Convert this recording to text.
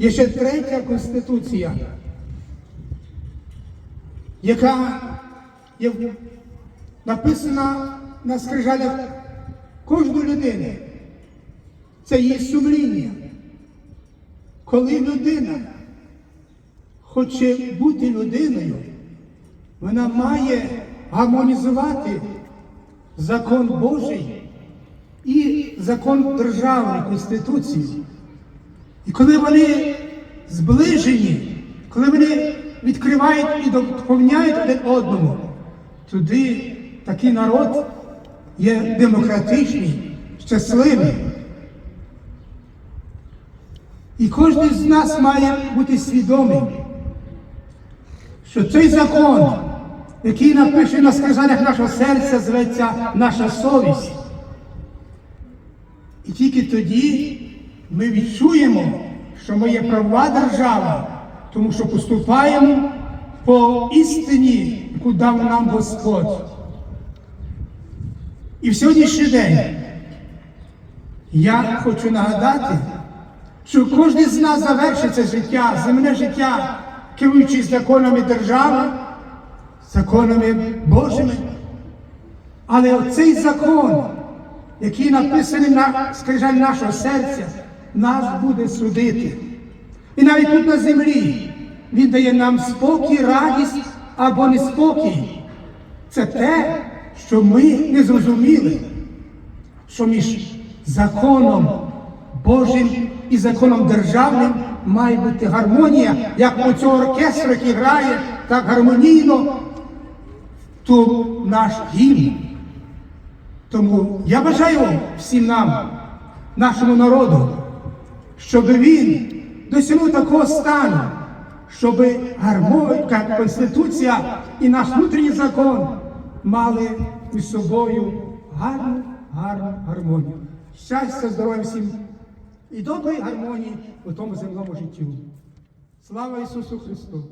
Є ще третя конституція, яка є написана на скрижалях кожної людини. Це її сумління. Коли людина хоче бути людиною, вона має гармонізувати закон Божий і закон державної Конституції. І коли вони зближені, коли вони відкривають і доповняють один одному, тоді такий народ є демократичний, щасливий. І кожен з нас має бути свідомим, що цей закон, який напише на скрижалях нашого серця, зветься наша совість. І тільки тоді ми відчуємо, що ми є права держава, тому що поступаємо по істині, яку дав нам Господь. І в сьогоднішній день я хочу нагадати, що кожен з нас завершить це життя, земне життя, керуючись законами держави, законами Божими. Але оцей закон, який написаний на скрижаль нашого серця, нас буде судити. І навіть тут на землі він дає нам спокій, радість або неспокій. Це те, що ми не зрозуміли, що між законом Божим і законом державним має бути гармонія, як у цього оркестру, який грає так гармонійно, то наш гімн. Тому я бажаю всім нам, нашому народу, щоб він досягнув такого стану, щоб гармонія, Конституція і наш внутрішній закон мали між собою гарну, гарну гармонію. Щастя, здоров'я всім і доброї гармонії у тому земному життю. Слава Ісусу Христу!